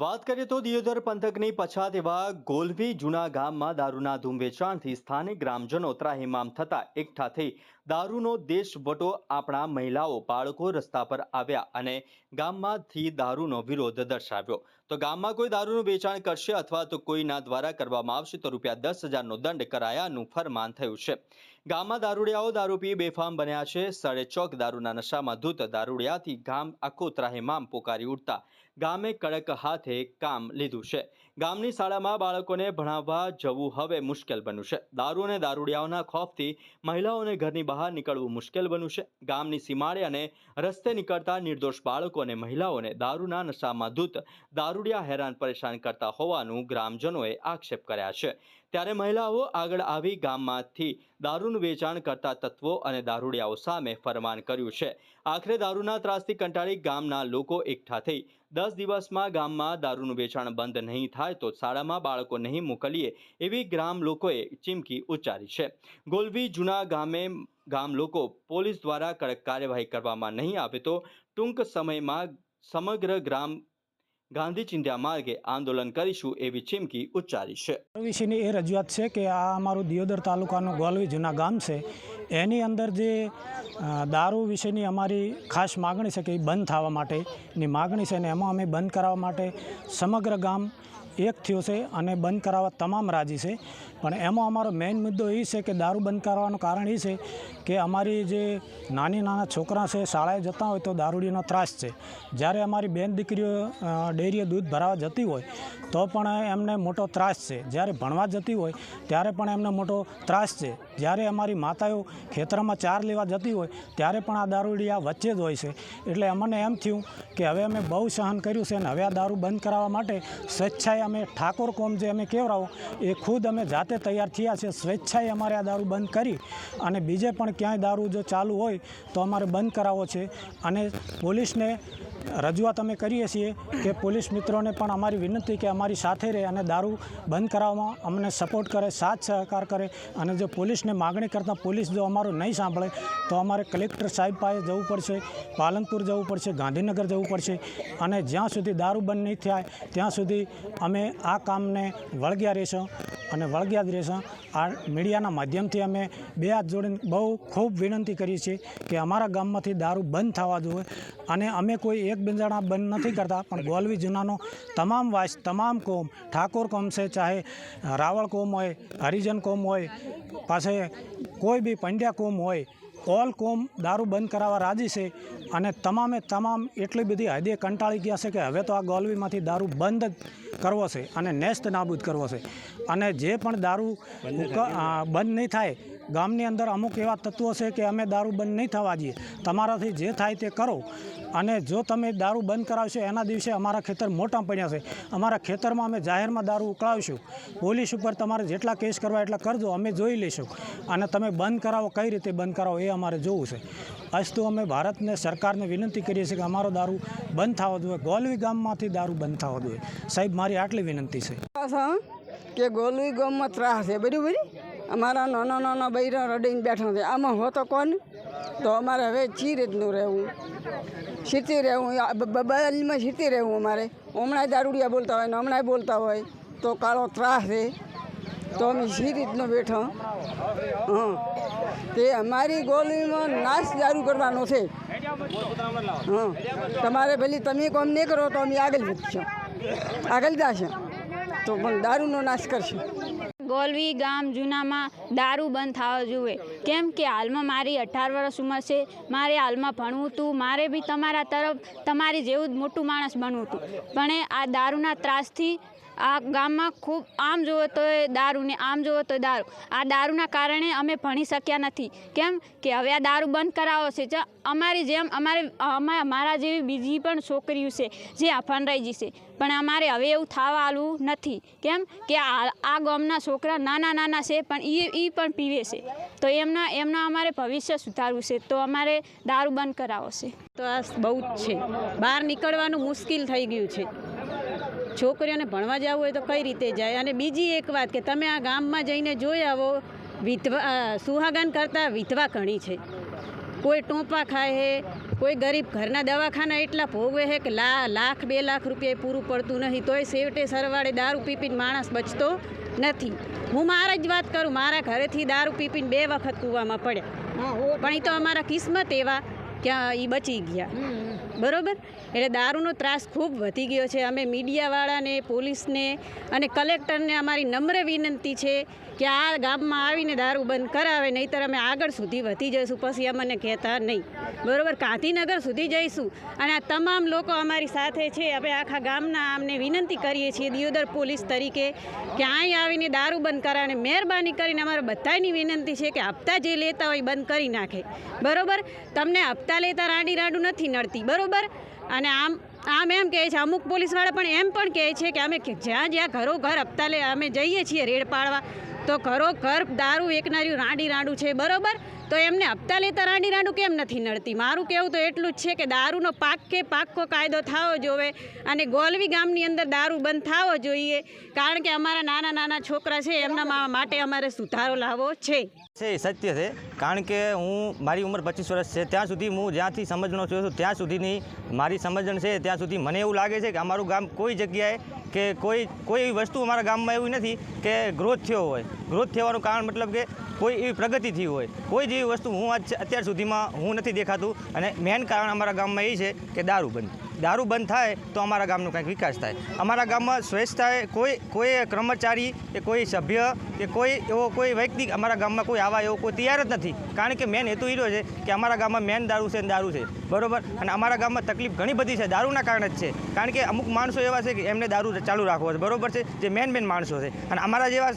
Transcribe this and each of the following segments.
વાત કરીએ તો દિયોદર પંથકની પછાત એવા ગોલવી જૂના ગામમાં દારૂના ધૂમ વેચાણથી સ્થાનિક ગ્રામજનો ત્રાહિમામ થતા એકઠા થઈ દારૂનો દેશવટો આપણા મહિલાઓ, બાળકો રસ્તા પર આવ્યા અને ગામમાંથી દારૂનો વિરોધ દર્શાવ્યો. તો ગામમાં કોઈ દારૂનું વેચાણ કરશે અથવા તો કોઈના દ્વારા કરવામાં આવશે તો રૂપિયા દસ હજારનો દંડ કરાયાનું ફરમાન થયું છે. ગામમાં દારૂડિયાઓ દારૂ પી બેફામ બન્યા છે. સડે ચોક દારૂના નશામાં ધૂત દારૂડિયાથી ગામ આખો ત્રાહિમામ પોકારી ઉઠતા. ગામે કડક હાથે કામ લીધું છે. ગામની શાળામાં બાળકોને ભણાવવા જવું હવે મુશ્કેલ બન્યું છે. દારૂ અને દારૂડિયાઓના ખોફથી મહિલાઓને ઘરની બહાર નીકળવું મુશ્કેલ બન્યું છે. ગામની સીમાડે અને રસ્તે નીકળતા નિર્દોષ બાળકો અને મહિલાઓને દારૂના નશામાં ધૂત દારૂડિયા હેરાન પરેશાન કરતા હોવાનું ગ્રામજનોએ આક્ષેપ કર્યા છે. ત્યારે મહિલાઓ આગળ આવી ગામમાંથી દારૂનું વેચાણ કરતા તત્વો અને દારૂડિયાઓ સામે ફરમાન કર્યું છે. આખરે દારૂના ત્રાસથી કંટાળી ગામના લોકો એકઠા થઈ. દસ દિવસમાં ગામમાં દારૂનું વેચાણ બંધ નહીં થાય તો શાળામાં બાળકો નહીં મોકલીએ એવી ગ્રામ લોકોએ ચીમકી ઉચ્ચારી છે. ગોલવી જૂના ગામે ગામ લોકો પોલીસ દ્વારા કડક કાર્યવાહી કરવામાં નહીં આવે તો ટૂંક સમયમાં સમગ્ર ગ્રામ ગાંધી ચિંધ્યા માર્ગે આંદોલન કરીશું એવી ચીમકી ઉચ્ચારી છે. વિશેની એ રજૂઆત છે કે આ અમારું દિયોદર તાલુકાનું ગોલવી જૂના ગામ છે. એની અંદર જે દારૂ વિશેની અમારી ખાસ માગણી છે કે એ બંધ થવા માટેની માગણી છે અને એમાં અમે બંધ કરાવવા માટે સમગ્ર ગામ એક થયો છે અને બંધ કરાવવા તમામ રાજી છે. પણ એમાં અમારો મેઇન મુદ્દો એ છે કે દારૂ બંધ કરવાનું કારણ એ છે કે અમારી જે નાની નાના છોકરા છે, શાળાએ જતા હોય તો દારૂડીનો ત્રાસ છે. જ્યારે અમારી બેન દીકરીઓ ડેરીએ દૂધ ભરાવા જતી હોય તો પણ એમને મોટો ત્રાસ છે. જ્યારે ભણવા જતી હોય ત્યારે પણ એમને મોટો ત્રાસ છે. જ્યારે અમારી માતાઓ ખેતરમાં ચાર લેવા જતી હોય ત્યારે પણ આ દારૂડી આ વચ્ચે જ હોય છે. એટલે અમને એમ થયું કે હવે અમે બહુ સહન કર્યું છે અને હવે આ દારૂ બંધ કરાવવા માટે સ્વેચ્છાએ અમે ઠાકોર કોમ જે અમે કેવરાવો એ ખુદ અમે જાતે તૈયાર થયા છે. સ્વેચ્છાએ અમારે આ દારૂ બંધ કરી અને બીજે પણ ક્યાંય દારૂ જો ચાલુ હોય તો અમારે બંધ કરાવવો છે. અને પોલીસને રજૂઆત અમે કરીએ છીએ કે પોલીસ મિત્રોને પણ અમારી વિનંતી કે અમારી સાથે રહે અને દારૂ બંધ કરાવવામાં અમને સપોર્ટ કરે, સાથ સહકાર કરે અને જો પોલીસને માગણી કરતાં પોલીસ જો અમારું નહીં સાંભળે, તો અમારે કલેક્ટર સાહેબ પાસે જવું પડશે, પાલનપુર જવું પડશે, ગાંધીનગર જવું પડશે અને જ્યાં સુધી દારૂ બંધ નહીં થાય, ત્યાં સુધી અમે આ કામને વળગ્યા રહીશું અને વળગ્યા જ રહીશું. આ મીડિયાના માધ્યમથી અમે બે હાથ જોડીને બહુ ખૂબ વિનંતી કરીએ છીએ કે અમારા ગામમાંથી દારૂ બંધ થવા જોઈએ અને અમે કોઈ એક બેંજાણા બંધ નથી કરતા પણ ગોલવી જૂનાનો તમામ વાસ તમામ કોમ ઠાકોર કોમ છે ચાહે રાવળ કોમ હોય હરિજન કોમ હોય પાસે કોઈ બી પંડ્યા કોમ હોય ઓલ કોમ દારૂ બંધ કરાવવા રાજી છે અને તમામે તમામ એટલી બધી હદે કંટાળી ગયા છે કે હવે તો આ ગોલવીમાંથી દારૂ બંધ જ કરવો છે અને નેસ્ત નાબૂદ કરવો છે. અને જે પણ દારૂ બંધ નહીં થાય ગામની અંદર અમુક એવા તત્વો છે કે અમે દારૂ બંધ નહીં થવા દઈએ. તમારાથી જે થાય તે કરો. અને જો તમે દારૂ બંધ કરાવશો, એના દિવસે અમારા ખેતર મોટા પડ્યા છે. અમારા ખેતરમાં અમે જાહેરમાં દારૂ ઉકળાવીશું. પોલીસ ઉપર તમારે જેટલા કેસ કરવા એટલા કરજો, અમે જોઈ લઈશું. અને તમે બંધ કરાવો, કઈ રીતે બંધ કરાવો એ અમારે જોવું છે. આજથી અમે ભારતને સરકારને વિનંતી કરીએ છીએ કે અમારો દારૂ બંધ થવો જોઈએ. ગોલવી ગામમાંથી દારૂ બંધ થવો જોઈએ. સાહેબ, મારી આટલી વિનંતી છે. કે ગોલવી ગામમાં ત્રાસ છે. બરાબર? અમારા નાના નાના બૈરો રડીને બેઠા છે. આમાં હો તો કોણ? તો અમારે હવે ચી રીતનું રહેવું. સીતી રહેવું. આ બ- બ- સીતી રહેવું અમારે. હમણાં દારૂડિયા બોલતા હોય ને હમણાં બોલતા હોય, તો કાળો ત્રાસ છે. તો અમે સી રીતનો બેઠો. હં. તે અમારી ગોલીમાં નાશ દારૂ કરવાનો છે. હં. તમારે પેલી, તમે કોમ નહીં કરો તો અમે આગળ વધશું આગળ જશે. તો પણ દારૂનો નાશ કરશું. ગોલવી ગામ જૂનામાં દારૂ બંધ થવા જોઈએ કેમ કે હાલમાં મારી અઢાર વર્ષ ઉંમર છે, મારે હાલમાં ભણવું હતું મારે બી તમારા તરફ, તમારી જેવું જ મોટું માણસ બનવું હતું પણ એ આ દારૂના ત્રાસથી આ ગામમાં ખૂબ આમ જુઓ તો એ દારૂ ને આમ જુઓ તો દારૂ. આ દારૂના કારણે અમે ભણી શક્યા નથી. કેમ કે હવે આ દારૂ બંધ કરાવો છે. અમારી જેમ અમારે અમારા મારા જેવી બીજી પણ છોકરીઓ છે જે ભણરાઈ જશે પણ અમારે હવે એવું થવા આવું નથી. કેમ કે આ આ ગામના છોકરા નાના નાના છે પણ એ એ પણ પીવે છે. તો એમના એમના અમારે ભવિષ્ય સુધારવું છે. તો અમારે દારૂ બંધ કરાવો છે. તો આ બહુ જ છે. બહાર નીકળવાનું મુશ્કેલ થઈ ગયું છે. છોકરીઓને ભણવા જવું હોય તો કઈ રીતે જાય? અને બીજી એક વાત કે તમે આ ગામમાં જઈને જોઈ આવો વિધવા સુહાગન કરતાં વિધવા ઘણી છે. કોઈ ટોંપા ખાય છે કોઈ ગરીબ ઘરના દવાખાના એટલા ભોગવે છે કે લા લાખ બે લાખ રૂપિયા પૂરું પડતું નહીં તોય સેવટે સરવાળે દારૂ પીપીને માણસ બચતો નથી. હું મારા જ વાત કરું મારા ઘરેથી દારૂ પીપીને બે વખત કૂવામાં પડ્યા. પણ એ તો અમારા કિસ્મત એવા કે એ બચી ગયા. બરોબર? એટલે દારૂનો ત્રાસ ખૂબ વધી ગયો છે. અમે મીડિયાવાળાને, પોલીસને અને કલેક્ટરને અમારી નમ્ર વિનંતી છે કે આ ગામમાં આવીને દારૂ બંધ કરાવે, નહીંતર અમે આગળ સુધી વધી જઈશું. પછી અમને કહેતા નહીં. બરોબર? ગાંધીનગર સુધી જઈશું. અને આ તમામ લોકો અમારી સાથે છે. અમે આખા ગામના અમને વિનંતી કરીએ છીએ દિયોદર પોલીસ તરીકે કે અહીં આવીને દારૂ બંધ કરાવે મહેરબાની કરીને અમારે બધાની વિનંતી છે કે હપ્તા જે લેતા હોય બંધ કરી નાખે. બરોબર? તમને હપ્તા લેતા રાડી રાડું નથી નડતી. બરોબર? અને આમ આમ એમ કહે છે, અમુક પોલીસવાળા પણ એમ પણ કહે છે કે અમે જ્યાં જ્યાં ઘરો ઘર હપ્તા અમે જઈએ છીએ રેડ પાડવા, તો ઘરો ઘર દારૂ એકનાર્યું રાંડી રાંડું છે, બરોબર? તો એમને હપ્તા લેતા રાંડી રાંડું કેમ નથી નડતી? મારું કહેવું તો એટલું જ છે કે દારૂનો પાક કે પાક્કો કાયદો થવો જોવે અને ગોલવી ગામની અંદર દારૂ બંધ થવો જોઈએ. કારણ કે અમારા નાના નાના છોકરા છે, એમના માટે અમારે સુધારો લાવવો છે. છે સત્ય છે. કારણ કે હું, મારી ઉંમર પચીસ વર્ષ છે. ત્યાં સુધી હું જ્યાંથી સમજણો છું ત્યાં સુધીની મારી સમજણ છે. ત્યાં સુધી મને એવું લાગે છે કે અમારું ગામ કોઈ જગ્યાએ કે કોઈ કોઈ વસ્તુ અમારા ગામમાં એવી નથી કે ગ્રોથ થયો હોય. ગ્રોથ થવાનું કારણ મતલબ કે કોઈ એવી પ્રગતિ થઈ હોય, કોઈ જેવી વસ્તુ હું આજ અત્યાર સુધીમાં હું નથી દેખાતું. અને મેન કારણ અમારા ગામમાં એ છે કે દારૂ બંધ. દારૂ બંધ થાય તો અમારા ગામનો કંઈક વિકાસ થાય. અમારા ગામમાં સ્વચ્છતાએ કોઈ કોઈ કર્મચારી કે કોઈ સભ્ય કે કોઈ એવો કોઈ વ્યક્તિ અમારા ગામમાં કોઈ આવા એવો કોઈ તૈયાર જ નથી. કારણ કે મેન હેતુ એ રહ્યો છે કે અમારા ગામમાં મેન દારૂ છે ને દારૂ છે. બરોબર? અને અમારા ગામમાં તકલીફ ઘણી બધી છે, દારૂના કારણે જ છે. કારણ કે અમુક માણસો એવા છે કે એમને દારૂ ચાલુ રાખવો છે, બરોબર છે? જે મેન મેન માણસો છે. અને અમારા જેવા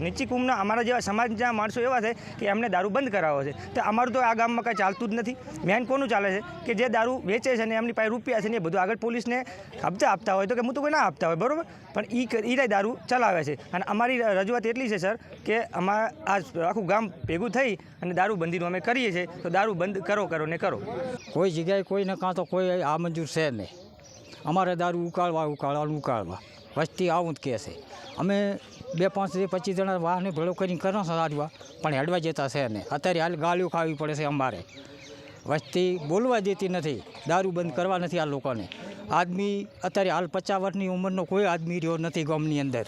નીચી કુમના અમારા જેવા સમાજના માણસો એવા છે કે એમને દારૂ બંધ કરાવવો છે. તો અમારું તો આ ગામમાં કાંઈ ચાલતું જ નથી. મેન કોનું ચાલે છે? કે જે દારૂ વેચે છે ને એમની પાસે રૂપિયા છે ને એ બધું આગળ પોલીસને હપ્તા આપતા હોય તો કે હું તો કોઈ ના આપતા હોય, બરોબર? પણ એ એ દારૂ ચલાવે છે. અને અમારી રજૂઆત એટલી છે, સર, કે અમારા આ આખું ગામ ભેગું થઈ અને દારૂ બંધીનું અમે કરીએ છીએ. તો દારૂ બંધ કરો કરો ને કરો. કોઈ જગ્યાએ કોઈને કાં તો કોઈ આ મંજૂર છે નહીં. અમારે દારૂ ઉકાળવા ઉકાળવા ઉકાળવા. વસ્તી આવું જ કહે છે. અમે બે પાંચથી પચીસ જણા વાહને ભેળો કરીને કરો છો દારૂવા પણ હેડવા જતા છે ને અત્યારે હાલ ગાળીઓ ખાવી પડે છે અમારે. વસ્તી બોલવા દેતી નથી. દારૂ બંધ કરવા નથી આ લોકોને. આદમી, અત્યારે હાલ પચાસ વર્ષની ઉંમરનો કોઈ આદમી રહ્યો નથી ગામની અંદર.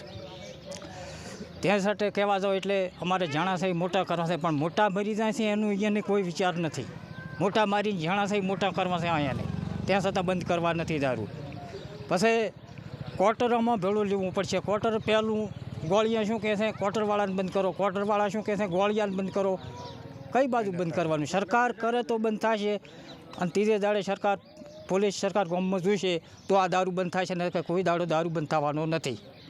ત્યાં સાથે કહેવા જાઓ એટલે અમારે જાણાશય મોટા કરવા છે, પણ મોટા મરી જાય છે એનું અહીંયાને કોઈ વિચાર નથી. મોટા મારીને જાણાશય મોટા કરવા છે નહીં. ત્યાં છતાં બંધ કરવા નથી દારૂ. પછી ક્વાર્ટરોમાં ભેળું લેવું પડશે. ક્વાર્ટર પહેલું ગોળિયા શું કહે છે? ક્વાર્ટરવાળાને બંધ કરો. ક્વાર્ટરવાળા શું કહે છે? ગોળિયાને બંધ કરો. કઈ બાજુ બંધ કરવાનું? સરકાર કરે તો બંધ થશે. અને ત્રીજે દાડે સરકાર, પોલીસ સરકાર ગામમાં જોઈશે તો આ દારૂ બંધ થશે. ને કોઈ દાડો દારૂ બંધ થવાનો નથી.